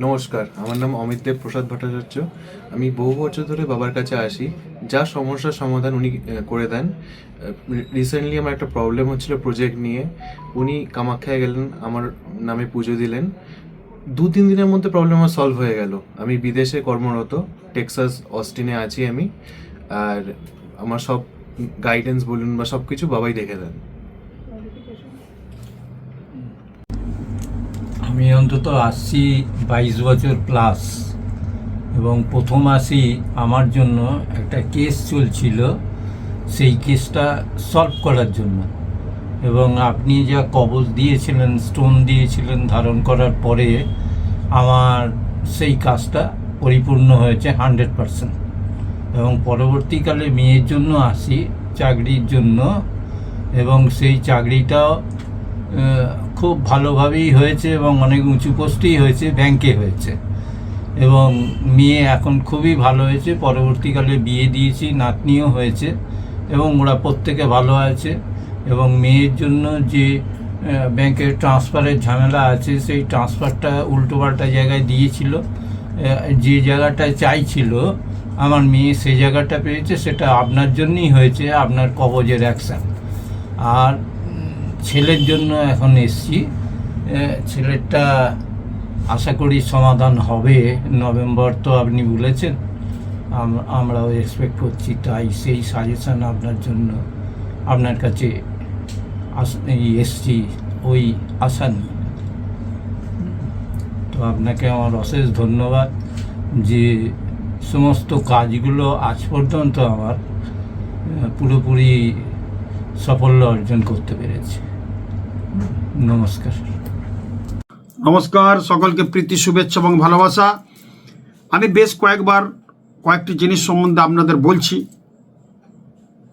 নমস্কার, আমার নাম অমিত দেব প্রসাদ ভট্টাচার্য। আমি বহু বছর ধরে বাবার কাছে আসি। যা সমস্যার সমাধান উনি করে দেন। রিসেন্টলি আমার একটা প্রবলেম হচ্ছিল প্রজেক্ট নিয়ে। উনি কামাখ্যায় গেলেন, আমার নামে পুজো দিলেন। দু তিন দিনের মধ্যে প্রবলেম আমার সলভ হয়ে গেল। আমি বিদেশে কর্মরত, টেক্সাস, অস্টিনে আছি আমি। আর আমার সব গাইডেন্স বলুন বা সব কিছু বাবাই দেখে দেন। আমি অন্তত আসছি বাইশ বছর প্লাস এবং প্রথম আসি আমার জন্য একটা কেস চলছিল, সেই কেসটা সলভ করার জন্য। এবং আপনি যা কবজ দিয়েছিলেন স্টোন দিয়েছিলেন, ধারণ করার পরে আমার সেই কাজটা পরিপূর্ণ হয়েছে হান্ড্রেড পারসেন্ট এবং পরবর্তীকালে মেয়ের জন্য আসি চাকরির জন্য। এবং সেই চাকরিটাও খুব ভালোভাবেই হয়েছে এবং অনেক উঁচু পোস্টেই হয়েছে ব্যাংকে হয়েছে। এবং মেয়ে এখন খুবই ভালো হয়েছে, পরবর্তীকালে বিয়ে দিয়েছি, নাতনিও হয়েছে এবং ওরা প্রত্যেকে ভালো আছে। এবং মেয়ের জন্য যে ব্যাংকের ট্রান্সফারের ঝামেলা আছে, সেই ট্রান্সফারটা উল্টোপাল্টা জায়গায় দিয়েছিল। যে জায়গাটায় চাইছিল, আমার মেয়ে সেই জায়গাটা পেয়েছে, সেটা আপনার জন্যই হয়েছে, আপনার কবজের অ্যাকশান আর ছেলের জন্য এখন এসছি। আহ, ছেলেরটা আশা করি সমাধান হবে। নভেম্বর তো আপনি বলেছেন। আম- আমরাও এক্সপেক্ট করছি তাই সেই সাজেশান আপনার জন্য আপনার কাছে এসছি ওই আশা নিয়ে। তো আপনাকে আমার অশেষ ধন্যবাদ যে সমস্ত কাজগুলো আজ পর্যন্ত আমার পুরোপুরি সাফল্য অর্জন করতে পেরেছি। নমস্কার। নমস্কার, সকলকে প্রীতি, শুভেচ্ছা এবং ভালোবাসা। আমি বেশ কয়েকবার কয়েকটি জিনিস সম্বন্ধে আপনাদের বলছি,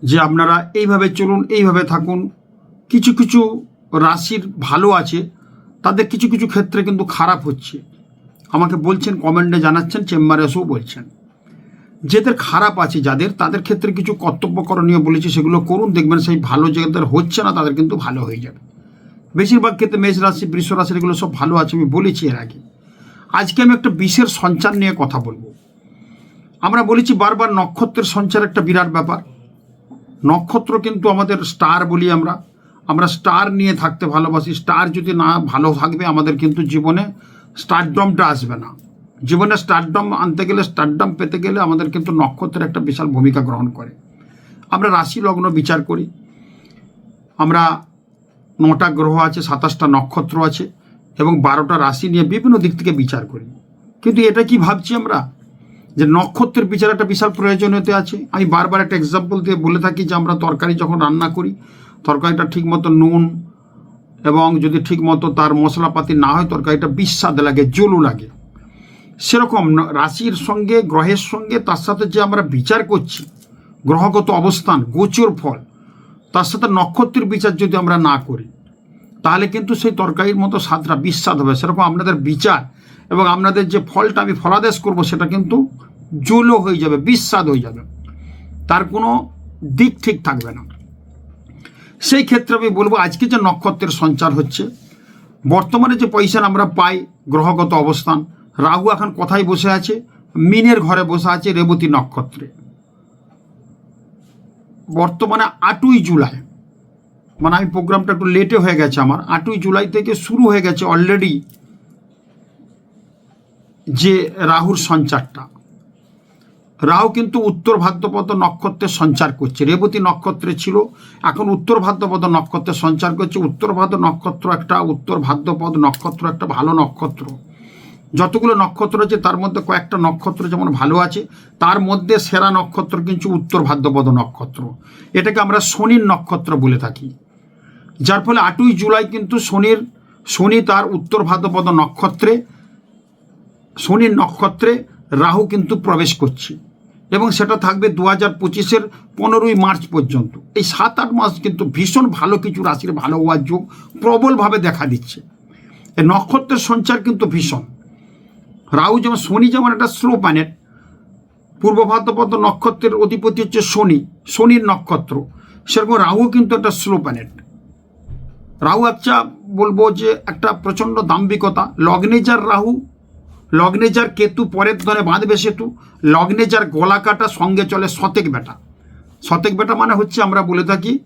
যে আপনারা এইভাবে চলুন, এইভাবে থাকুন। কিছু কিছু রাশির ভালো আছে, তাদের কিছু কিছু ক্ষেত্রে কিন্তু খারাপ হচ্ছে। আমাকে বলছেন, কমেন্টে জানাচ্ছেন, চেম্বারে এসেও বলছেন। যেদের খারাপ আছে যাদের, তাদের ক্ষেত্রে কিছু কর্তব্য করণীয় বলেছি, সেগুলো করুন। দেখবেন সেই ভালো যাদের হচ্ছে না, তাদের কিন্তু ভালো হয়ে যাবে। বেশিরভাগ ক্ষেত্রে মেষ রাশি, বৃষ রাশি, এগুলো সব ভালো আছে, আমি বলেছি এর আগে। আজকে আমি একটা বিশের সঞ্চার নিয়ে কথা বলব। আমরা বলেছি বারবার নক্ষত্রের সঞ্চার একটা বিরাট ব্যাপার। নক্ষত্র কিন্তু আমাদের স্টার বলি আমরা। আমরা স্টার নিয়ে থাকতে ভালোবাসি। স্টার যদি না ভালো থাকবে, আমাদের কিন্তু জীবনে স্টারডমটা আসবে না। জীবনে স্টারডম আনতে গেলে, স্টারডম পেতে গেলে আমাদের কিন্তু নক্ষত্রের একটা বিশাল ভূমিকা গ্রহণ করে। আমরা রাশি লগ্ন বিচার করি। আমরা নটা গ্রহ আছে, সাতাশটা নক্ষত্র আছে এবং বারোটা রাশি নিয়ে বিভিন্ন দিক থেকে বিচার করি। কিন্তু এটা কি ভাবছি আমরা? যে নক্ষত্রের বিচার একটা বিশাল প্রয়োজনীয়তা আছে। আমি বারবার একটা এক্সাম্পল দিয়ে বলে থাকি যে আমরা তরকারি যখন রান্না করি, তরকারিটা ঠিকমতো নুন এবং যদি ঠিকমতো তার মশলাপাতি না হয়, তরকারিটা বিস্বাদ লাগে, জলু লাগে। সেরকম রাশির সঙ্গে, গ্রহের সঙ্গে তার সাথে যে আমরা বিচার করছি, গ্রহগত অবস্থান, গোচর ফল তার সাথে নক্ষত্রের বিচার যদি আমরা না করি, তাহলে কিন্তু সেই তরকারির মতো স্বাদটা বিস্বাদ হবে। সেরকম আপনাদের বিচার এবং আপনাদের যে ফলটা আমি ফলাদেশ করব, সেটা কিন্তু জলো হয়ে যাবে, বিস্বাদ হয়ে যাবে। তার কোনো দিক ঠিক থাকবে না। সেই ক্ষেত্রে আমি বলব, আজকে যে নক্ষত্রের সঞ্চার হচ্ছে, বর্তমানে যে পয়সা আমরা পাই গ্রহগত অবস্থান, রাহু এখন কোথায় বসে আছে, মিনের ঘরে বসে আছে রেবতী নক্ষত্রে। বর্তমানে আটই জুলাই। মানে আমি প্রোগ্রামটা একটু লেটে হয়ে গেছে আমার। আটই জুলাই থেকে শুরু হয়ে গেছে অলরেডি যে রাহুর সঞ্চারটা। রাহু কিন্তু উত্তর ভাদ্রপদ নক্ষত্রের সঞ্চার করছে। রেবতী নক্ষত্রে ছিল, এখন উত্তর ভাদ্রপদ নক্ষত্রের সঞ্চার করছে। উত্তর ভাদ্র নক্ষত্র একটা, উত্তর ভাদ্রপদ নক্ষত্র একটা ভালো নক্ষত্র। যতগুলো নক্ষত্র আছে, তার মধ্যে কয়েকটা নক্ষত্র যেমন ভালো আছে, তার মধ্যে সেরা নক্ষত্র কিন্তু উত্তর ভাদ্রপদ নক্ষত্র। এটাকে আমরা শনির নক্ষত্র বলে থাকি। যার ফলে আটই জুলাই কিন্তু শনির, শনি তার উত্তর ভাদ্রপদ নক্ষত্রে, শনির নক্ষত্রে রাহু কিন্তু প্রবেশ করছে এবং সেটা থাকবে দু হাজার পঁচিশের পনেরোই মার্চ পর্যন্ত। এই সাত আট মাস কিন্তু ভীষণ ভালো কিছু রাশির ভালো হওয়ার যোগ প্রবলভাবে দেখা দিচ্ছে। নক্ষত্রের সঞ্চার কিন্তু ভীষণ। রাহু যেমন শনি যেমন একটা স্লো প্ল্যানেট, পূর্ব ভাদ্রপদ নক্ষত্রের অধিপতি হচ্ছে শনি, শনির নক্ষত্র। সেরকম রাহু কিন্তু একটা স্লো প্ল্যানেট। রাহু একটা বলব যে একটা প্রচণ্ড দাম্ভিকতা। লগ্নে যার রাহু, লগ্নে যার কেতু, পরের ধরে বাঁধবে সেতু, লগ্নে যার গলা কাটা সঙ্গে চলে শতেক বেটা শতেক বেটা মানে হচ্ছে আমরা বলে থাকি,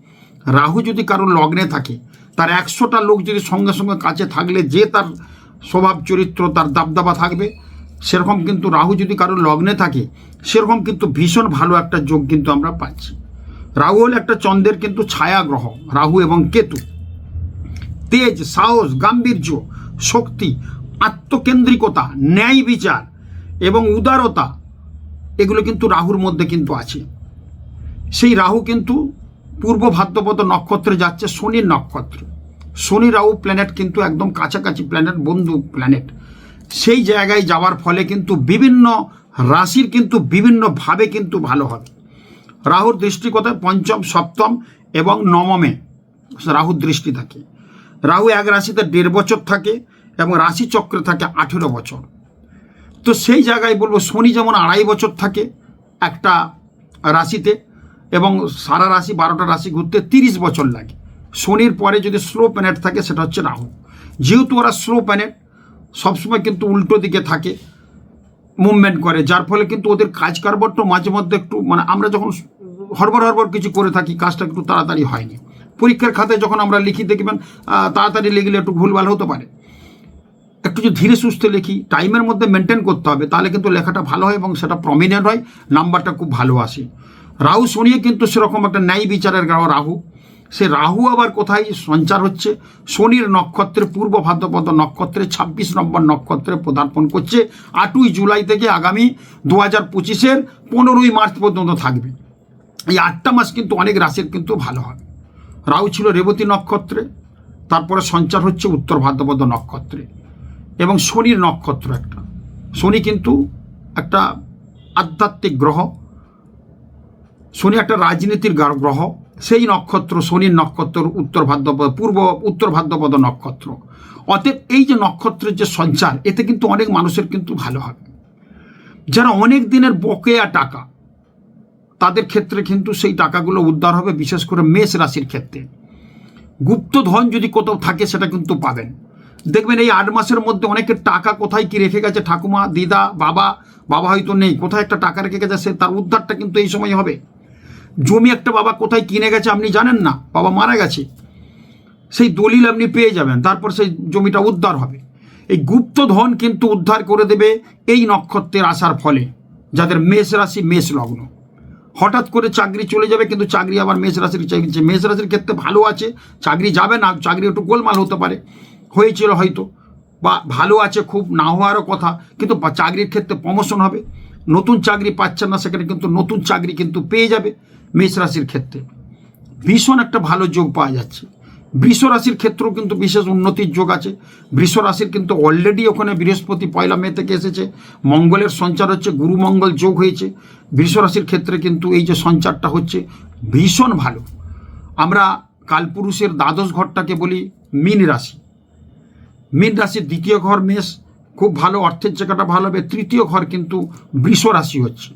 রাহু যদি কারোর লগ্নে থাকে, তার একশোটা লোক যদি সঙ্গে সঙ্গে কাছে থাকলে যে তার স্বভাব, চরিত্র তার দাবদাবা থাকবে। সেরকম কিন্তু রাহু যদি কারোর লগ্নে থাকে, সেরকম কিন্তু ভীষণ ভালো একটা যোগ কিন্তু আমরা পাচ্ছি। রাহু হল একটা চন্দ্রের কিন্তু ছায়া গ্রহ, রাহু এবং কেতু। তেজ, সাহস, গাম্ভীর্য, শক্তি, আত্মকেন্দ্রিকতা, ন্যায় বিচার এবং উদারতা, এগুলো কিন্তু রাহুর মধ্যে কিন্তু আছে। সেই রাহু কিন্তু পূর্ব ভাদ্রপদ নক্ষত্রে যাচ্ছে শনির নক্ষত্র। শনি, রাহু প্ল্যানেট কিন্তু একদম কাছাকাছি প্ল্যানেট বন্ধু প্ল্যানেট সেই জায়গায় যাওয়ার ফলে কিন্তু বিভিন্ন রাশির কিন্তু বিভিন্নভাবে কিন্তু ভালো হবে রাহুর দৃষ্টি কোথায়? পঞ্চম, সপ্তম এবং নবমে রাহুর দৃষ্টি থাকে। রাহু এক রাশিতে দেড় বছর থাকে এবং রাশি চক্রে থাকে আঠেরো বছর। তো সেই জায়গায় বলব শনি যেমন আড়াই বছর থাকে একটা রাশিতে এবং সারা রাশি, বারোটা রাশি ঘুরতে তিরিশ বছর লাগে। শনির পরে যদি স্লো প্ল্যানেট থাকে, সেটা হচ্ছে রাহু। যেহেতু ওরা স্লো প্ল্যানেট সবসময় কিন্তু উল্টো দিকে থাকে মুভমেন্ট করে, যার ফলে কিন্তু ওদের কাজ কারবারটা মাঝে মধ্যে একটু মানে আমরা যখন হরবর হরবর কিছু করে থাকি, কাজটা একটু তাড়াতাড়ি হয়নি। পরীক্ষার খাতায় যখন আমরা লিখি, দেখবেন তাড়াতাড়ি লিখলে একটু ভুলভাল হতে পারে। একটু যদি ধীরে সুস্থে লিখি টাইমের মধ্যে মেনটেন করতে হবে, তাহলে কিন্তু লেখাটা ভালো হয় এবং সেটা প্রমিনেন্ট হয় নাম্বারটা খুব ভালো আসে। রাহু শনিয়ে কিন্তু সেরকম একটা ন্যায় বিচারের গ্রহ রাহু। সে রাহু আবার কোথায়? সঞ্চার হচ্ছে। শনির নক্ষত্রে, পূর্ব ভাদ্রপদ নক্ষত্রে, ছাব্বিশ নম্বর নক্ষত্রে পদার্পণ করছে। আটই জুলাই থেকে আগামী দু হাজার পঁচিশের পনেরোই মার্চ পর্যন্ত থাকবে। এই আটটা মাস কিন্তু অনেক রাশির কিন্তু ভালো হবে রাহু ছিল রেবতী নক্ষত্রে, তারপরে সঞ্চার হচ্ছে উত্তর ভাদ্রপদ নক্ষত্রে এবং শনির নক্ষত্র একটা। শনি কিন্তু একটা আধ্যাত্মিক গ্রহ। শনি একটা রাজনীতির গ্রহ। সেই নক্ষত্র, শনির নক্ষত্র, উত্তর ভাদ্রপদ, পূর্ব, উত্তর ভাদ্রপদ নক্ষত্র। অতএব এই যে নক্ষত্রের যে সঞ্চার, এতে কিন্তু অনেক মানুষের কিন্তু ভালো হবে। যারা অনেক দিনের বকেয়া টাকা, তাদের ক্ষেত্রে কিন্তু সেই টাকাগুলো উদ্ধার হবে, বিশেষ করে মেষ রাশির ক্ষেত্রে। গুপ্ত ধন যদি কোথাও থাকে, সেটা কিন্তু পাবেন। দেখবেন এই আট মাসের মধ্যে অনেকের টাকা কোথায় কি রেখে গেছে, ঠাকুমা, দিদা, বাবা বাবা হয়তো নেই, কোথায় একটা টাকা রেখে গেছে, সে তার উদ্ধারটা কিন্তু এই সময় হবে। জমি একটা বাবা কোথায় কিনে গেছে আপনি জানেন না? বাবা মারা গেছে। সেই দলিল আপনি পেয়ে যাবেন, তারপর সেই জমিটা উদ্ধার হবে। এই গুপ্ত ধন কিন্তু উদ্ধার করে দেবে এই নক্ষত্রের আসার ফলে, যাদের মেষ রাশি মেষ লগ্ন। হঠাৎ করে চাকরি চলে যাবে, কিন্তু চাকরি আবার মেষ রাশির চাকরি মেষ রাশির ক্ষেত্রে ভালো আছে, চাকরি যাবে না, চাকরি একটু গোলমাল হতে পারে। হয়েছিল হয়তো, বা ভালো আছে খুব, না হওয়ারও কথা, কিন্তু চাকরির ক্ষেত্রে প্রমোশন হবে। নতুন চাকরি পাচ্ছেন না, সেখানে কিন্তু নতুন চাকরি কিন্তু পেয়ে যাবে মেষ রাশির ক্ষেত্রে। ভীষণ একটা ভালো যোগ পাওয়া যাচ্ছে। বৃষ রাশির ক্ষেত্রেও কিন্তু বিশেষ উন্নতির যোগ আছে। বৃষ রাশির কিন্তু অলরেডি ওখানে বৃহস্পতি পয়লা মে থেকে এসেছে। মঙ্গলের সঞ্চার হচ্ছে, গুরু মঙ্গল যোগ হয়েছে। বৃষ রাশির ক্ষেত্রে কিন্তু এই যে সঞ্চারটা হচ্ছে, ভীষণ ভালো। আমরা কালপুরুষের দ্বাদশ ঘরটাকে বলি মীন রাশি। মীন রাশির দ্বিতীয় ঘর মেষ খুব ভালো অর্থের জায়গাটা ভালো হবে। তৃতীয় ঘর কিন্তু বৃষ রাশি হচ্ছে।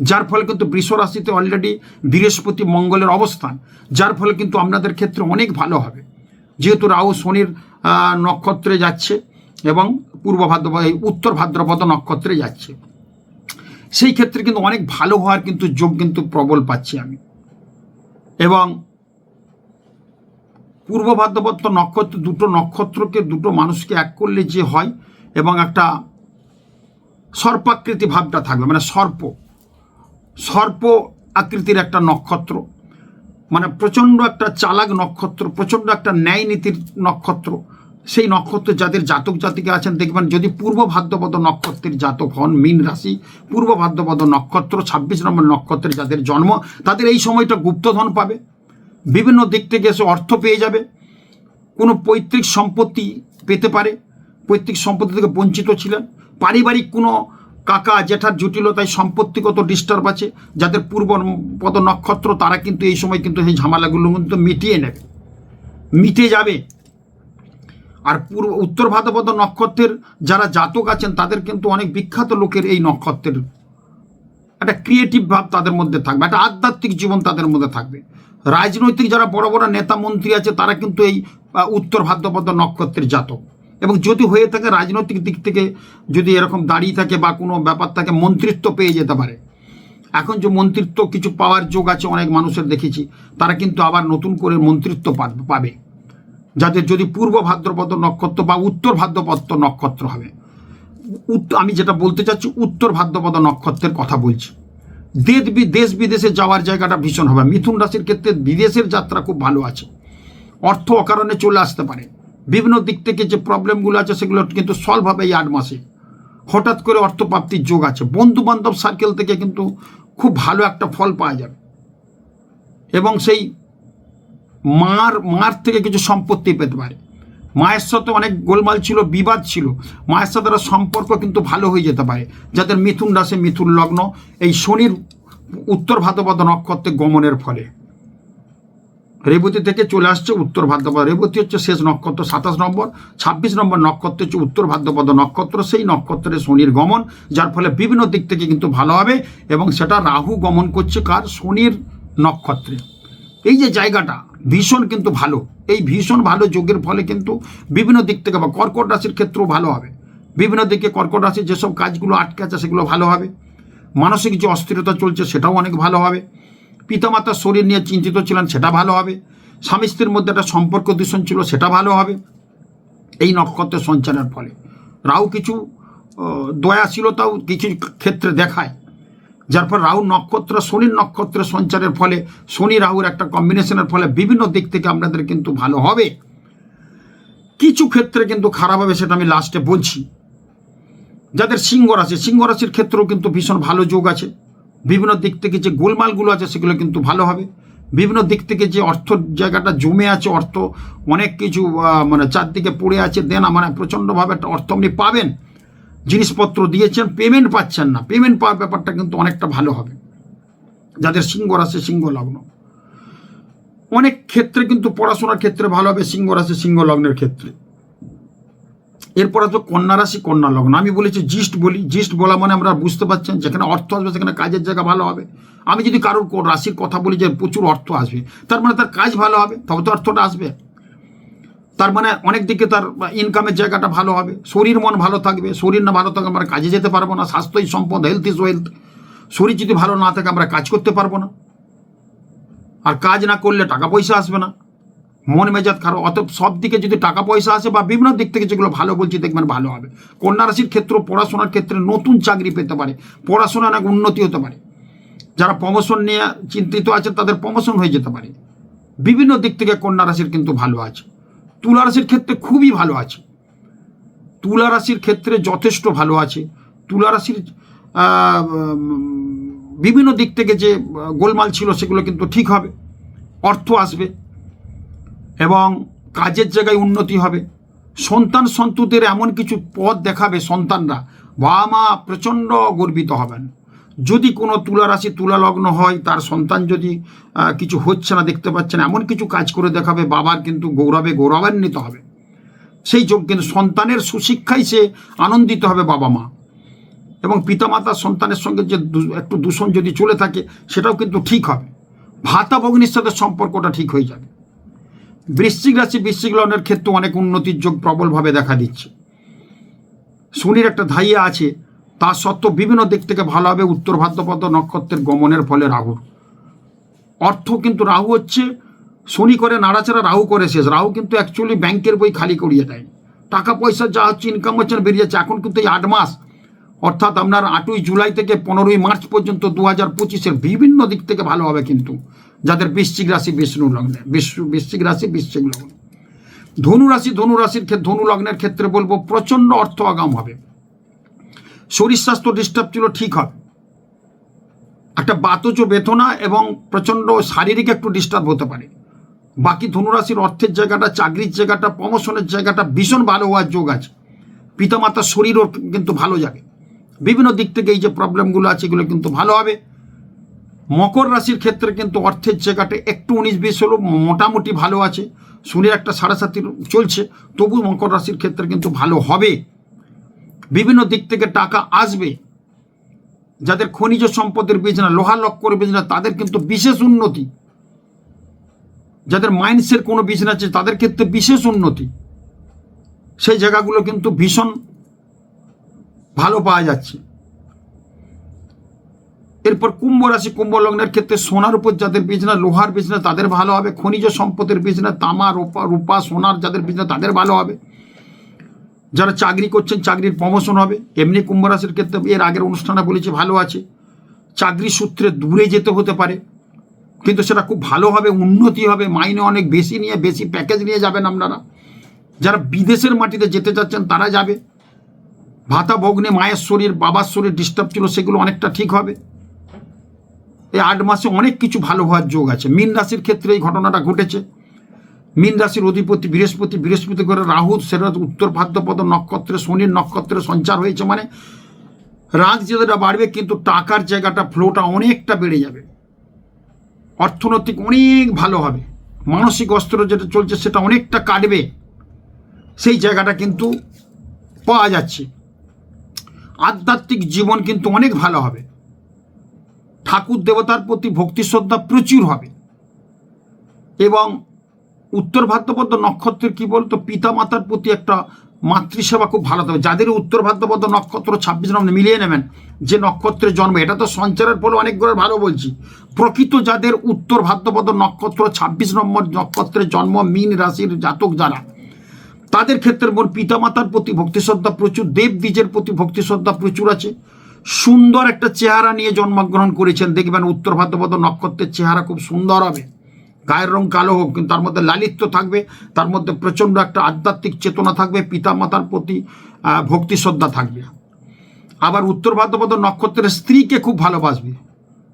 যার ফলে কিন্তু বৃষ রাশিতে অলরেডি বৃহস্পতি মঙ্গলের অবস্থান। যার ফলে কিন্তু আপনাদের ক্ষেত্রে অনেক ভালো হবে। যেহেতু রাহু শনির নক্ষত্রে যাচ্ছে এবং পূর্ব এই উত্তর ভাদ্রপদ নক্ষত্রে যাচ্ছে। সেই ক্ষেত্রে কিন্তু অনেক ভালো হওয়ার কিন্তু যোগ কিন্তু প্রবল পাচ্ছি আমি। এবং পূর্ব ভাদ্রপদ নক্ষত্র, দুটো নক্ষত্রকে, দুটো মানুষকে এক করলে যে হয় এবং একটা সর্পাকৃতি ভাবটা থাকবে মানে সর্প। সর্প আকৃতির একটা নক্ষত্র মানে প্রচণ্ড একটা চালাক নক্ষত্র, প্রচণ্ড একটা ন্যায় নীতির নক্ষত্র। সেই নক্ষত্র যাদের জাতক জাতিকে আছেন, দেখবেন যদি পূর্ব ভাদ্রপদ নক্ষত্রের জাতক হন, মীন রাশি, পূর্ব ভাদ্রপদ নক্ষত্র, ছাব্বিশ নম্বর নক্ষত্রের যাদের জন্ম, তাদের এই সময়টা গুপ্তধন পাবে। বিভিন্ন দিক থেকে এসে অর্থ পেয়ে যাবে। কোনো পৈতৃক সম্পত্তি পেতে পারে। পৈতৃক সম্পত্তি থেকে বঞ্চিত ছিলেন। পারিবারিক কোনো কাকা জেঠার জটিলতায় সম্পত্তিগত ডিস্টার্ব আছে। যাদের পূর্ব পদ নক্ষত্র, তারা কিন্তু এই সময় কিন্তু সেই ঝামেলাগুলো কিন্তু মিটিয়ে নেবে। মিটে যাবে। আর পূর্ব, উত্তর ভাদ্রপদ নক্ষত্রের যারা জাতক আছেন, তাদের কিন্তু অনেক বিখ্যাত লোকের এই নক্ষত্রের একটা ক্রিয়েটিভ ভাব তাদের মধ্যে থাকবে, একটা আধ্যাত্মিক জীবন তাদের মধ্যে থাকবে। রাজনৈতিক যারা বড় বড় নেতা মন্ত্রী আছে, তারা কিন্তু এই উত্তর ভাদ্রপদ নক্ষত্রের জাতক। এবং যদি হয়ে থাকে রাজনৈতিক দিক থেকে যদি এরকম দাঁড়িয়ে থাকে বা কোনো ব্যাপার থাকে, মন্ত্রিত্ব পেয়ে যেতে পারে। এখন যে মন্ত্রিত্ব কিছু পাওয়ার যোগ আছে, অনেক মানুষের দেখেছি, তারা কিন্তু আবার নতুন করে মন্ত্রিত্ব পাবে। যাদের যদি পূর্ব ভাদ্রপদ নক্ষত্র বা উত্তর ভাদ্রপদ নক্ষত্র হবে। আমি যেটা বলতে চাচ্ছি, উত্তর ভাদ্রপদ নক্ষত্রের কথা বলছি। দেশ বিদেশে যাওয়ার জায়গাটা ভীষণ হবে। মিথুন রাশির ক্ষেত্রে বিদেশের যাত্রা খুব ভালো আছে। অর্থ অকারণে চলে আসতে পারে। বিভিন্ন দিক থেকে যে প্রবলেমগুলো আছে সেগুলো কিন্তু সলভ হবে এই আট মাসে। হঠাৎ করে অর্থপ্রাপ্তির যোগ আছে। বন্ধু বান্ধব সার্কেল থেকে কিন্তু খুব ভালো একটা ফল পাওয়া যাবে। এবং সেই মার মার থেকে কিছু সম্পত্তি পেতে পারে। মায়ের সাথে অনেক গোলমাল ছিল, বিবাদ ছিল। মায়ের সাথে একটা সম্পর্ক কিন্তু ভালো হয়ে যেতে পারে। যাদের মিথুন রাশি, মিথুন লগ্ন, এই শনির উত্তর ভাদ্রপদ নক্ষত্রে গমনের ফলে। রেবতী থেকে চলে আসছে উত্তর ভাদ্রপদ। রেবতী হচ্ছে শেষ নক্ষত্র, সাতাশ নম্বর। ছাব্বিশ নম্বর নক্ষত্র হচ্ছে উত্তর ভাদ্রপদ নক্ষত্র। সেই নক্ষত্রে শনির গমন, যার ফলে বিভিন্ন দিক থেকে কিন্তু ভালো হবে এবং সেটা রাহু গমন করছে কার? শনির নক্ষত্রে। এই যে জায়গাটা, ভীষণ কিন্তু ভালো। এই ভীষণ ভালো যোগের ফলে কিন্তু বিভিন্ন দিক থেকে বা কর্কট রাশির ক্ষেত্রেও ভালো হবে। বিভিন্ন দিকে কর্কট রাশির যেসব কাজগুলো আটকে আছে সেগুলো ভালো হবে। মানসিক যে অস্থিরতা চলছে সেটাও অনেক ভালো হবে। পিতামাতার শরীর নিয়ে চিন্তিত ছিলেন, সেটা ভালো হবে। স্বামী স্ত্রীর মধ্যে একটা সম্পর্ক দূষণ ছিল, সেটা ভালো হবে। এই নক্ষত্রের সঞ্চারের ফলে। রাহু কিছু দয়াশীলতাও কিছু ক্ষেত্রে দেখায়। যার ফলে রাহু নক্ষত্র শনির নক্ষত্রের সঞ্চারের ফলে, শনি রাহুর একটা কম্বিনেশনের ফলে বিভিন্ন দিক থেকে আপনাদের কিন্তু ভালো হবে। কিছু ক্ষেত্রে কিন্তু খারাপ হবে, সেটা আমি লাস্টে বলছি। যাদের সিংহ রাশি, সিংহ রাশির ক্ষেত্রেও কিন্তু ভীষণ ভালো যোগ আছে। বিভিন্ন দিক থেকে যে গোলমালগুলো আছে সেগুলো কিন্তু ভালো হবে। বিভিন্ন দিক থেকে যে অর্থ জায়গাটা জমে আছে, অর্থ অনেক কিছু মানে চারদিকে পড়ে আছে, দেন মানে প্রচণ্ডভাবে একটা অর্থ আপনি পাবেন। জিনিসপত্র দিয়েছেন পেমেন্ট পাচ্ছেন না। পেমেন্ট পাওয়ার ব্যাপারটা কিন্তু অনেকটা ভালো হবে। যাদের সিংহ রাশি, সিংহ লগ্ন। অনেক ক্ষেত্রে কিন্তু পড়াশোনার ক্ষেত্রে ভালো হবে, সিংহ রাশি, সিংহ লগ্নের ক্ষেত্রে। এরপর আছে কন্যা রাশি, কন্যা লগ্ন। আমি বলেছি জিস্ট বলি, জিস্ট বলা মানে আমরা বুঝতে পারছেন, যেখানে অর্থ আসবে সেখানে কাজের জায়গা ভালো হবে। আমি যদি কারোর রাশির কথা বলি যে প্রচুর অর্থ আসবে, তার মানে তার কাজ ভালো হবে, তবে তো অর্থটা আসবে। তার মানে অনেক দিকে তার ইনকামের জায়গাটা ভালো হবে, শরীর মন ভালো থাকবে, শরীর না ভালো থাকলে আমরা কাজে যেতে পারব না, স্বাস্থ্যই সম্পদ হেলথ ইজ ওয়েলথ শরীর যদি ভালো না থাকে, আমরা কাজ করতে পারব না। আর কাজ না করলে টাকা পয়সা আসবে না। মন মেজাজ খারাপ অত সব দিকে যদি টাকা পয়সা আসে বা বিভিন্ন দিক থেকে যেগুলো ভালো বলছি দেখবেন ভালো হবে। কন্যা রাশির ক্ষেত্রে, পড়াশোনার ক্ষেত্রে নতুন চাকরি পেতে পারে, পড়াশোনা অনেক উন্নতি হতে পারে। যারা প্রমোশন নিয়ে চিন্তিত আছে, তাদের প্রমোশন হয়ে যেতে পারে। বিভিন্ন দিক থেকে কন্যা রাশির কিন্তু ভালো আছে। তুলা রাশির ক্ষেত্রে খুবই ভালো আছে। তুলা রাশির ক্ষেত্রে যথেষ্ট ভালো আছে। তুলা রাশির বিভিন্ন দিক থেকে যে গোলমাল ছিল, সেগুলো কিন্তু ঠিক হবে। অর্থ আসবে। এবং কাজের জায়গায় উন্নতি হবে। সন্তান সন্ততির এমন কিছু পথ দেখাবে সন্তানরা। বাবা মা প্রচণ্ড গর্বিত হবেন। যদি কোনো তুলা রাশি তুলা লগ্ন হয়, তার সন্তান যদি কিছু হচ্ছে না, দেখতে পাচ্ছেন, এমন কিছু কাজ করে দেখাবে, বাবার কিন্তু গৌরবে গৌরবান্বিত হবে। সেই যোগ কিন্তু সন্তানের সুশিক্ষায় সে আনন্দিত হবে বাবা মা এবং পিতামাতা সন্তানের সঙ্গে যে একটু দূষণ যদি চলে থাকে, সেটাও কিন্তু ঠিক হবে। ভাতা ভগ্নির সাথে সম্পর্কটা ঠিক হয়ে যাবে। বৃশ্চিক রাশি, বৃশ্চিক লগ্নের ক্ষেত্রে অনেক উন্নতির যোগ প্রবলভাবে দেখা দিচ্ছে। শনির একটা ধাইয়া আছে, তা সত্ত্বেও বিভিন্ন দিক থেকে ভালো হবে উত্তর ভাদ্রপদ নক্ষত্রের গমনের ফলে রাহুর অর্থ কিন্তু রাহু হচ্ছে, শনি করে নাড়াচাড়া, রাহু করে শেষ। রাহু কিন্তু অ্যাকচুয়ালি ব্যাংকের বই খালি করিয়ে দেয়। টাকা পয়সা যা হচ্ছে ইনকাম হচ্ছে বেরিয়ে যাচ্ছে। এখন কিন্তু এই আট মাস, অর্থাৎ আপনার আটই জুলাই থেকে পনেরোই মার্চ পর্যন্ত দু হাজার পঁচিশের বিভিন্ন দিক থেকে ভালো হবে কিন্তু। যাদের বৃশ্চিক রাশি বিষ্ণু লগ্নে বিশ্ব বৃশ্চিক রাশি বৃশ্চিক লগ্ন। ধনু রাশি, ধনু রাশির ক্ষেত্রে, ধনু লগ্নের ক্ষেত্রে বলব প্রচণ্ড অর্থ আগাম হবে। শরীর স্বাস্থ্য ডিস্টার্ব ছিল ঠিক হবে। একটা বাতজ বেতনা এবং প্রচণ্ড শারীরিক একটু ডিস্টার্ব হতে পারে। বাকি ধনুরাশির অর্থের জায়গাটা, চাকরির জায়গাটা প্রমোশনের জায়গাটা ভীষণ ভালো হওয়ার যোগ আছে। পিতামাতার শরীরও কিন্তু ভালো যাবে বিভিন্ন দিক থেকে এই যে প্রবলেমগুলো আছে, এগুলো কিন্তু ভালো হবে। মকর রাশির ক্ষেত্রে কিন্তু অর্থের জায়গাটা একটু উনিশ বিশ হলো মোটামুটি ভালো আছে। শনির একটা সাড়ে সাতি চলছে তবু মকর রাশির ক্ষেত্রে কিন্তু ভালো হবে। বিভিন্ন দিক থেকে টাকা আসবে। যাদের খনিজ সম্পদের বিজনেস লোহা লক্কর বিজনেস তাদের কিন্তু বিশেষ উন্নতি। যাদের মাইন্ডসের কোনো বিজনেস আছে, তাদের ক্ষেত্রে বিশেষ উন্নতি। সেই জায়গাগুলো কিন্তু ভীষণ ভালো পাওয়া যাচ্ছে। এরপর কুম্ভ রাশি, কুম্ভ লগ্নের ক্ষেত্রে সোনার উপর যাদের বিজনেস লোহার বিজনেস তাদের ভালো হবে। খনিজ সম্পদের বিজনেস তামা, রূপা রূপা, সোনার যাদের বিজনেস তাদের ভালো হবে। যারা চাকরি করছেন, চাকরির প্রমোশন হবে। এমনি কুম্ভ রাশির ক্ষেত্রে এর আগের অনুষ্ঠানে বলেছি, ভালো আছে। চাকরি সূত্রে দূরে যেতে হতে পারে। কিন্তু সেটা খুব ভালো হবে, উন্নতি হবে। মাইনে অনেক বেশি নিয়ে, বেশি প্যাকেজ নিয়ে যাবেন আপনারা। যারা বিদেশের মাটিতে যেতে চাচ্ছেন, তারা যাবে। ভাতা ভগ্নে, মায়ের শরীর, বাবার শরীর ডিস্টার্ব ছিল, সেগুলো অনেকটা ঠিক হবে। এই আট মাসে অনেক কিছু ভালো হওয়ার যোগ আছে। মীন রাশির ক্ষেত্রে এই ঘটনাটা ঘটেছে। মীন রাশির অধিপতি বৃহস্পতি বৃহস্পতি করে রাহু, সেটা উত্তর ভাদ্রপদ নক্ষত্রে শনির নক্ষত্রে সঞ্চার হয়েছে মানে রাগ যেটা বাড়বে, কিন্তু টাকার জায়গাটা ফ্লোটা অনেকটা বেড়ে যাবে। অর্থনৈতিক অনেক ভালো হবে। মানসিক অস্ত্র যেটা চলছে সেটা অনেকটা কাটবে। সেই জায়গাটা কিন্তু পাওয়া যাচ্ছে। আধ্যাত্মিক জীবন কিন্তু অনেক ভালো হবে। ঠাকুর দেবতার প্রতি ভক্তি শ্রদ্ধা প্রচুর হবে। এবং উত্তর ভাদ্রপদ নক্ষত্রের কি বলতো পিতা মাতার প্রতি একটা মাতৃসেবা খুব ভালো হবে যাদের উত্তর ভাদ্রপদ নক্ষত্র ছাব্বিশ নম্বর মিলিয়ে নেবেন, যে নক্ষত্রের জন্ম, এটা তো সঞ্চারের ফলে অনেকগুলো ভালো বলছি। প্রকৃত যাদের উত্তর ভাদ্রপদ নক্ষত্র ছাব্বিশ নম্বর নক্ষত্রের জন্ম, মিন রাশির জাতক যারা, তাদের ক্ষেত্রে মোর পিতামাতার প্রতি ভক্তি শ্রদ্ধা প্রচুর, দেব দ্বিজের প্রতি ভক্তি শ্রদ্ধা প্রচুর আছে। সুন্দর একটা চেহারা নিয়ে জন্মগ্রহণ করেছেন। দেখবেন উত্তর ভাদ্রপদ নক্ষত্রের চেহারা খুব সুন্দর হবে। গায়ের রং কালো হোক, কিন্তু তার মধ্যে লালিত্য থাকবে, তার মধ্যে প্রচণ্ড একটা আধ্যাত্মিক চেতনা থাকবে, পিতামাতার প্রতি ভক্তি শ্রদ্ধা থাকবে। আবার উত্তর ভাদ্রপদ নক্ষত্রের স্ত্রীকে খুব ভালোবাসবে।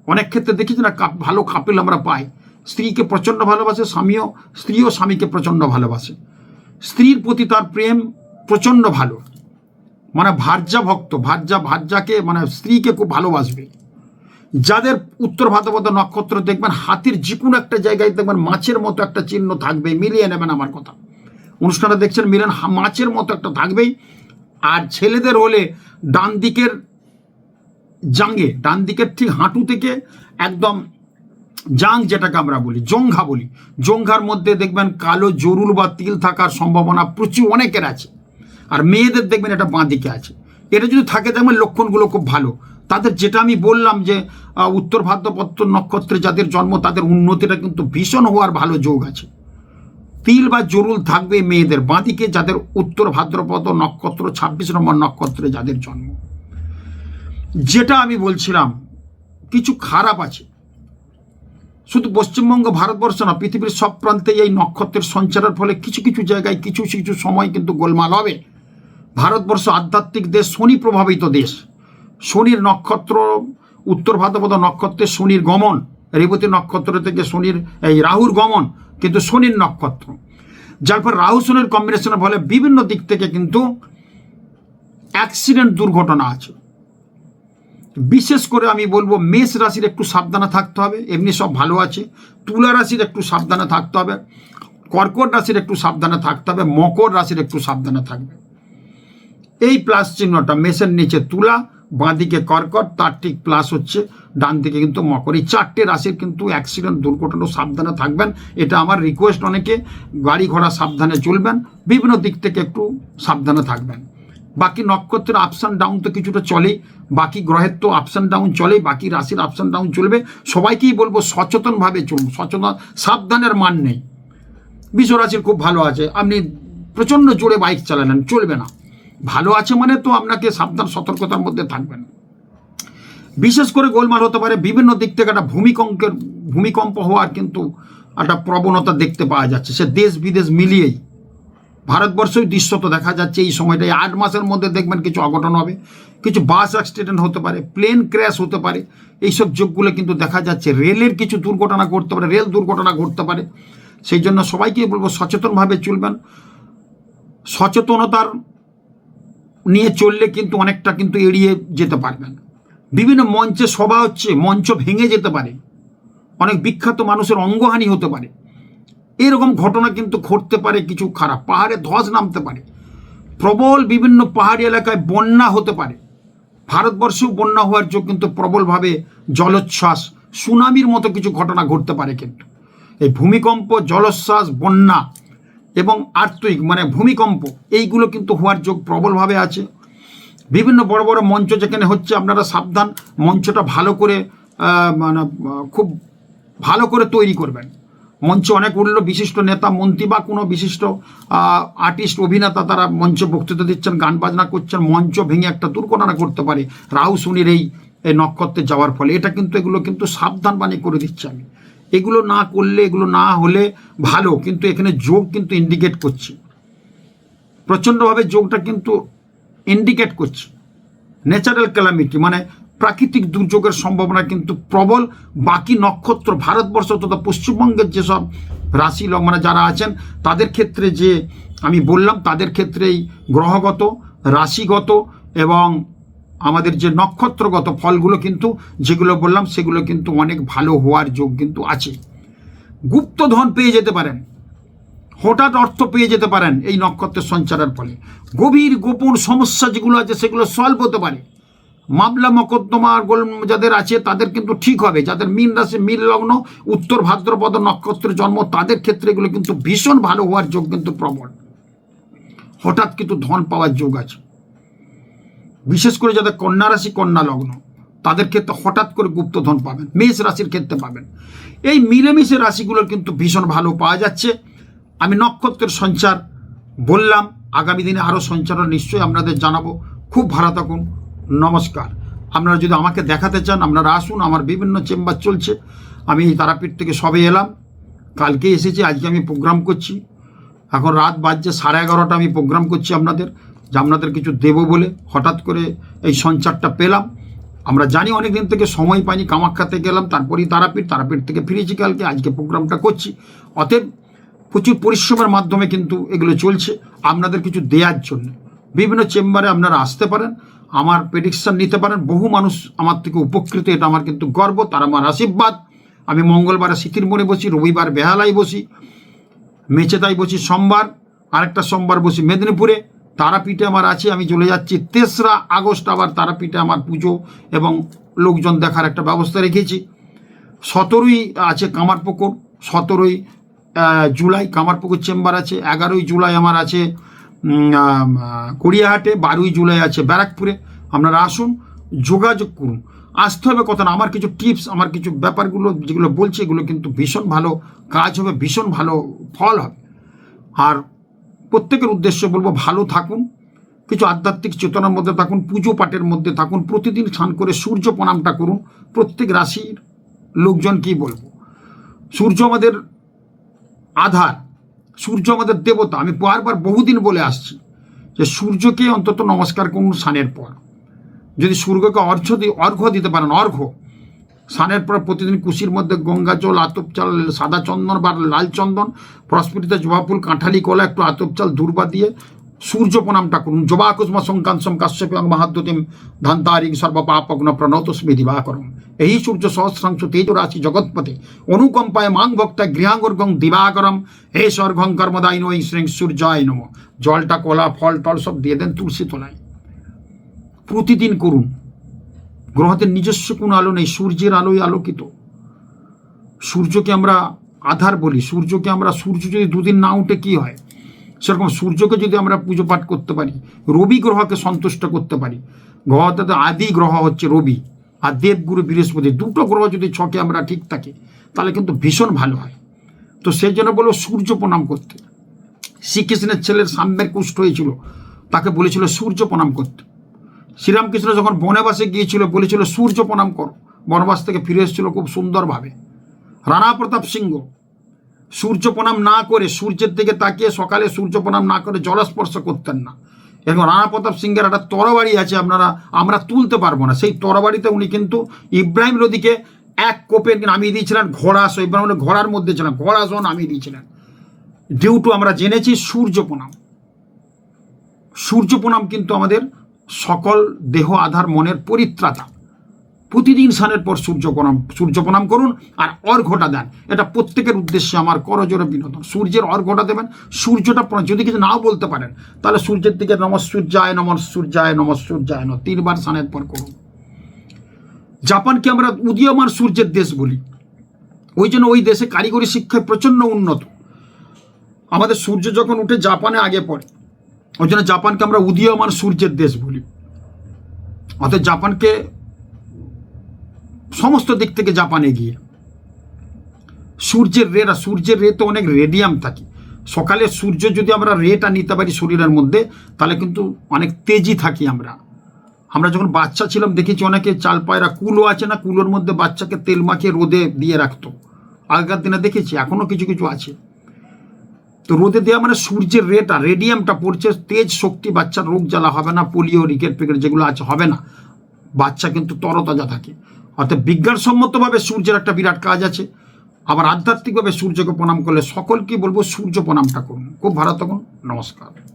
অনেক ক্ষেত্রে দেখেছি না ভালো কাপিল আমরা পাই। স্ত্রীকে প্রচণ্ড ভালোবাসে, স্বামীও, স্ত্রীও স্বামীকে প্রচণ্ড ভালোবাসে। স্ত্রীর প্রতি তার প্রেম প্রচণ্ড ভালো। মানে ভার্যা ভক্ত, ভার্যা, ভার্যাকে মানে স্ত্রীকে খুব ভালোবাসবে। যাদের উত্তর ভাদ্রপদ নক্ষত্র দেখবেন, হাতির যে কোনো একটা জায়গায় দেখবেন মাছের মতো একটা চিহ্ন থাকবে, মিলিয়ে নেবেন আমার কথা। অনুষ্ঠানটা দেখছেন, মিলেন মাছের মতো একটা থাকবেই। আর ছেলেদের হলে ডান দিকের জাঙ্গে, ডান দিকের ঠিক হাঁটু থেকে একদম জাং যেটাকে আমরা বলি, জঙ্ঘা বলি। জঙ্ঘার মধ্যে দেখবেন কালো, জরুল বা তিল থাকার সম্ভাবনা প্রচুর অনেকের আছে। আর মেয়েদের দেখবেন এটা বাঁ দিকে আছে। এটা যদি থাকে দেখবেন লক্ষণগুলো খুব ভালো। তাদের যেটা আমি বললাম যে উত্তর ভাদ্রপত্র নক্ষত্রে যাদের জন্ম, তাদের উন্নতিটা কিন্তু ভীষণ হওয়ার ভালো যোগ আছে। তিল বা জরুল থাকবে মেয়েদের বাঁদিকে যাদের উত্তর ভাদ্রপদ নক্ষত্র, ছাব্বিশ নম্বর নক্ষত্রে যাদের জন্ম। যেটা আমি বলছিলাম, কিছু খারাপ আছে। শুধু পশ্চিমবঙ্গ, ভারতবর্ষ না, পৃথিবীর সব প্রান্তে এই নক্ষত্রের সঞ্চারের ফলে কিছু কিছু জায়গায় কিছু কিছু সময় কিন্তু গোলমাল হবে। ভারতবর্ষ আধ্যাত্মিক দেশ, শনি প্রভাবিত দেশ। শনির নক্ষত্র, উত্তর ভাদ্রপদ নক্ষত্রে শনির গমন, রেবতী নক্ষত্র থেকে শনির, এই রাহুর গমন কিন্তু শনির নক্ষত্র। যার ফলে রাহু শনির কম্বিনেশনের ফলে বিভিন্ন দিক থেকে কিন্তু অ্যাক্সিডেন্ট দুর্ঘটনা আছে। বিশেষ করে আমি বলব মেষ রাশির একটু সাবধানে থাকতে হবে, এমনি সব ভালো আছে। তুলা রাশির একটু সাবধানে থাকতে হবে, কর্কট রাশির একটু সাবধানে থাকতে হবে, মকর রাশির একটু সাবধানে থাকবে। এই প্লাস চিহ্নটা মেষের নিচে তুলা, বাঁদিকে কর্কট, তার ঠিক প্লাস হচ্ছে ডান দিকে কিন্তু মকর। এই চারটে রাশির কিন্তু অ্যাক্সিডেন্ট দুর্ঘটনা সাবধানে থাকবেন। এটা আমার রিকোয়েস্ট অনেকে, গাড়ি ঘোড়া সাবধানে চলবেন, বিভিন্ন দিক থেকে একটু সাবধানে থাকবেন। বাকি নক্ষত্রের আপস অ্যান্ড ডাউন তো কিছুটা চলেই, বাকি গ্রহের তো আপস অ্যান্ড ডাউন চলেই, বাকি রাশির আপস অ্যান্ড ডাউন চলবে। সবাইকেই বলব সচেতনভাবে চলুন, সচেতন সাবধানের মান নেই। বিষ রাশির খুব ভালো আছে, আপনি প্রচণ্ড জোরে বাইক চালালেন, চলবে না। ভালো আছে মানে তো আপনাকে সাবধান, সতর্কতার মধ্যে থাকবেন। বিশেষ করে গোলমাল হতে পারে, বিভিন্ন দিক থেকে একটা ভূমিকম্পের, ভূমিকম্প হওয়ার কিন্তু একটা প্রবণতা দেখতে পাওয়া যাচ্ছে। সে দেশ বিদেশ মিলিয়েই। ভারতবর্ষের দৃশ্য তো দেখা যাচ্ছে এই সময়টা এই আট মাসের মধ্যে দেখবেন কিছু অঘটন হবে, কিছু বাস অ্যাক্সিডেন্ট হতে পারে প্লেন ক্র্যাশ হতে পারে। এইসব যোগগুলো কিন্তু দেখা যাচ্ছে। রেলের কিছু দুর্ঘটনা ঘটতে পারে, রেল দুর্ঘটনা ঘটতে পারে। সেই জন্য সবাইকে বলব, সচেতনভাবে চলবেন। সচেতনতার নিয়ে চললে কিন্তু অনেকটা কিন্তু এড়িয়ে যেতে পারবেন। বিভিন্ন মঞ্চে সভা হচ্ছে, মঞ্চ ভেঙে যেতে পারে। অনেক বিখ্যাত মানুষের অঙ্গহানি হতে পারে। এরকম ঘটনা কিন্তু ঘটতে পারে কিছু খারাপ। পাহাড়ে ধস নামতে পারে। প্রবল বিভিন্ন পাহাড়ি এলাকায় বন্যা হতে পারে। ভারতবর্ষেও বন্যা হওয়ার যোগ কিন্তু প্রবলভাবে জলোচ্ছ্বাস, সুনামির মতো কিছু ঘটনা ঘটতে পারে কিন্তু। এই ভূমিকম্প, জলোচ্ছ্বাস, বন্যা এবং আর্থিক মানে ভূমিকম্প, এইগুলো কিন্তু হওয়ার যোগ প্রবলভাবে আছে। বিভিন্ন বড় বড় মঞ্চ যেখানে হচ্ছে আপনারা সাবধান মঞ্চটা ভালো করে মানে খুব ভালো করে তৈরি করবেন। মঞ্চে অনেক উঠল বিশিষ্ট নেতা, মন্ত্রী বা কোনো বিশিষ্ট আর্টিস্ট অভিনেতা তারা মঞ্চে বক্তৃতা দিচ্ছেন, গান বাজনা করছেন, মঞ্চ ভেঙে একটা দুর্ঘটনা করতে পারে রাহু শনির এই নক্ষত্রে যাওয়ার ফলে। এটা কিন্তু এগুলো কিন্তু সাবধান বাণী করে দিচ্ছে আমি। এগুলো না করলে, এগুলো না হলে ভালো, কিন্তু এখানে যোগ কিন্তু ইন্ডিকেট করছে। প্রচণ্ডভাবে যোগটা কিন্তু ইন্ডিকেট করছে। ন্যাচারাল ক্যালামিটি মানে প্রাকৃতিক দুর্যোগের সম্ভাবনা কিন্তু প্রবল। বাকি নক্ষত্র, ভারতবর্ষ তথা পশ্চিমবঙ্গের যেসব রাশি মানে যারা আছেন, তাদের ক্ষেত্রে যে আমি বললাম, তাদের ক্ষেত্রেই গ্রহগত, রাশিগত এবং আমাদের যে নক্ষত্রগত ফলগুলো কিন্তু যেগুলো বললাম, সেগুলো কিন্তু অনেক ভালো হওয়ার যোগ কিন্তু আছে। গুপ্তধন পেয়ে যেতে পারেন। হঠাৎ অর্থ পেয়ে যেতে পারেন এই নক্ষত্রের সঞ্চারের ফলে। গভীর গোপন সমস্যা যেগুলো আছে, সেগুলো সলভ হতে পারে। মামলা মকদ্দমা গোল যাদের আছে, তাদের কিন্তু ঠিক হবে। যাদের মীন রাশি, মীন লগ্ন, উত্তর ভাদ্রপদ নক্ষত্রের জন্ম, তাদের ক্ষেত্রে এগুলো কিন্তু ভীষণ ভালো হওয়ার যোগ কিন্তু প্রবল। হঠাৎ কিন্তু ধন পাওয়ার যোগ আছে। বিশেষ করে যাদের কন্যা রাশি, কন্যা লগ্ন, তাদের ক্ষেত্রে হঠাৎ করে গুপ্তধন পাবেন, মেষ রাশির ক্ষেত্রে পাবেন। এই মিলেমিশে রাশিগুলো কিন্তু ভীষণ ভালো পাওয়া যাচ্ছে। আমি নক্ষত্রের সঞ্চার বললাম, আগামী দিনে আরও সঞ্চারণ নিশ্চয়ই আপনাদের জানাব। খুব ভালো থাকুন, নমস্কার। আপনারা যদি আমাকে দেখাতে চান, আপনারা আসুন, আমার বিভিন্ন চেম্বার চলছে। আমি এই তারাপীঠ থেকে সবে এলাম কালকে এসেছি, আজকে আমি প্রোগ্রাম করছি। এখন রাত বাজছে সাড়ে এগারোটা, আমি প্রোগ্রাম করছি আপনাদের। যে আপনাদের কিছু দেবো বলে হঠাৎ করে এই সঞ্চারটা পেলাম। আমরা জানি অনেক দিন থেকে সময় পাইনি, কামাখ্যাতে গেলাম, তারপরেই তারাপীঠ তারাপীঠ থেকে ফিরেছি কালকে, আজকে প্রোগ্রামটা করছি। অতএব প্রচুর পরিশ্রমের মাধ্যমে কিন্তু এগুলো চলছে, আপনাদের কিছু দেওয়ার জন্য। বিভিন্ন চেম্বারে আপনারা আসতে পারেন, আমার প্রেডিকশান নিতে পারেন, বহু মানুষ আমার থেকে উপকৃত, এটা আমার কিন্তু গর্ব, তার আমার আশীর্বাদ। আমি মঙ্গলবারে সিতির মনে বসি, রবিবার বেহালায় বসি মেচেদাই বসি সোমবার, আরেকটা সোমবার বসি মেদিনীপুরে। তারাপীঠে আমার আছে, আমি চলে যাচ্ছি। তেসরা আগস্ট আবার তারাপীঠে আমার পুজো এবং লোকজন দেখার একটা ব্যবস্থা রেখেছি। সতেরোই আছে কামারপুকুর, সতেরোই জুলাই কামারপুকুর চেম্বার আছে, এগারোই জুলাই আমার আছে গড়িয়াহাটে, বারোই জুলাই আছে ব্যারাকপুরে। আপনারা আসুন, যোগাযোগ করুন। আসতে হবে কথা না, আমার কিছু টিপস, আমার কিছু ব্যাপারগুলো যেগুলো বলছি, এগুলো কিন্তু ভীষণ ভালো কাজ হবে, ভীষণ ভালো ফল হবে। আর প্রত্যেকের উদ্দেশ্য বলব ভালো থাকুন, কিছু আধ্যাত্মিক চেতনার মধ্যে থাকুন, পুজো পাঠের মধ্যে থাকুন, প্রতিদিন স্নান করে সূর্য প্রণামটা করুন, প্রত্যেক রাশির লোকজন কি বলব? সূর্য আমাদের আধার, সূর্য আমাদের দেবতা, আমি বারবার বহুদিন বলে আসছি যে সূর্যকে অন্তত নমস্কার করুন স্নানের পর। যদি সূর্যকে অর্ঘ্য দি, অর্ঘ্য দিতে পারেন, অর্ঘ্য। স্নানের পর প্রতিদিন কুশির মধ্যে গঙ্গা জল, আতপ চাল, সাদা চন্দন বা লাল চন্দন, প্রস্ফুটিত জবা ফুল, কাঁঠালি, কলা, একটু আতপ চাল, দূর্বা দিয়ে সূর্য প্রণামটা করুন। জবা কুষ্ম সংকাংসম কাশ্যপ মাহাদ্যতিম, ধান্তারিং সর্বপাপগ্ন প্রণত স্মৃতি বা করুন। এই সূর্য সহস্রাংশ তেজ রাশি জগৎপতি অনুকম্পায় মাং ভক্তা গৃহাঙ্গর্গং দিবাকরম, হে স্বর্গং কর্মদায়িন ওই শ্রেং সূর্যায় নম। জলটা, কলা, ফল, টল সব দিয়ে দেন তুলসী তোলায়। প্রতিদিন করুন। গ্রহদের নিজস্ব কোনো আলো নেই, সূর্যের আলোয় আলোকিত। সূর্যকে আমরা আধার বলি, সূর্যকে আমরা, সূর্য যদি দুদিন না উঠে কি হয়? সেরকম সূর্যকে যদি আমরা পুজো পাঠ করতে পারি, রবি গ্রহকে সন্তুষ্ট করতে পারি। গ্রহতে তো আদি গ্রহ হচ্ছে রবি আর দেবগুরু বৃহস্পতি, দুটো গ্রহ যদি ছকে আমরা ঠিক থাকি, তাহলে কিন্তু ভীষণ ভালো হয়। তো সেই জন্য বলো সূর্য প্রণাম করতে। শ্রীকৃষ্ণের ছেলের সাম্যের কুষ্ঠ হয়েছিল, তাকে বলেছিল সূর্য প্রণাম করতে। শ্রীরামকৃষ্ণ যখন বনবাসে গিয়েছিল, বলেছিল, সূর্য প্রণাম করো। বনবাস থেকে ফিরে এসেছিল খুব সুন্দরভাবে। রানা প্রতাপ সিংহ, সূর্য প্রণাম না করে সূর্যের দিকে তাকিয়ে সকালে সূর্য প্রণাম না করে জলস্পর্শ করতেন না। এবং রানা প্রতাপ সিংহের একটা তরবারি আছে, আপনারা, আমরা তুলতে পারব না। সেই তরবারিতে উনি কিন্তু ইব্রাহিম লোদিকে এক কোপে নামিয়ে দিয়েছিলেন, ঘোড়া সো ইব্রাহিম ঘোড়ার মধ্যে ছিলেন, ঘোড়া নামিয়ে দিয়েছিলেন। ডিউ টু আমরা জেনেছি সূর্য প্রণাম। সূর্য প্রণাম কিন্তু আমাদের সকল দেহ আধার মনের পরিত্রাতা। প্রতিদিন স্নানের পর সূর্য প্রণাম সূর্য প্রণাম করুন আর অর্ঘটা দেন। এটা প্রত্যেকের উদ্দেশ্যে আমার করজোরে বিনোদন। সূর্যের অর্ঘটা দেবেন, সূর্যটা যদি কিছু নাও বলতে পারেন, তাহলে সূর্যের দিকে নম সূর্যায় নম সূর্যায় নম সূর্যায় ন তিনবার স্নানের পর করুন। জাপানকে আমরা উদীয়মান সূর্যের দেশ বলি। ওই জন্য ওই দেশে কারিগরি শিক্ষায় প্রচণ্ড উন্নত। আমাদের সূর্য যখন উঠে জাপানে আগে পড়ে ওই জন্য জাপানকে আমরা উদীয়মান সূর্যের দেশ বলি। অর্থাৎ জাপানকে সমস্ত দিক থেকে জাপান এগিয়ে। সূর্যের রেরা সূর্যের রে তো অনেক রেডিয়াম থাকে। সকালে সূর্য যদি আমরা রেটা নিতে পারি শরীরের মধ্যে, তাহলে কিন্তু অনেক তেজি থাকি আমরা। আমরা যখন বাচ্চা ছিলাম, দেখেছি অনেকে চাল পায়রা কুলো আছে না, কুলোর মধ্যে বাচ্চাকে তেল মাখিয়ে রোদে দিয়ে রাখতো। আগেকার দিনে দেখেছি এখনও কিছু কিছু আছে। তো রোদে দেওয়া মানে সূর্যের রেটা, রেডিয়ামটা পড়ছে, তেজ শক্তি বাচ্চার রোগ জ্বালা হবে না, পোলিও, রিকেট পিকেট যেগুলো আছে হবে না। বাচ্চা কিন্তু তরতাজা থাকে। অর্থাৎ বিজ্ঞানসম্মতভাবে সূর্যের একটা বিরাট কাজ আছে। আবার আধ্যাত্মিকভাবে সূর্যকে প্রণাম করলে সকলকে বলব সূর্য প্রণামটা করুন। খুব ভালো থাকুন। নমস্কার।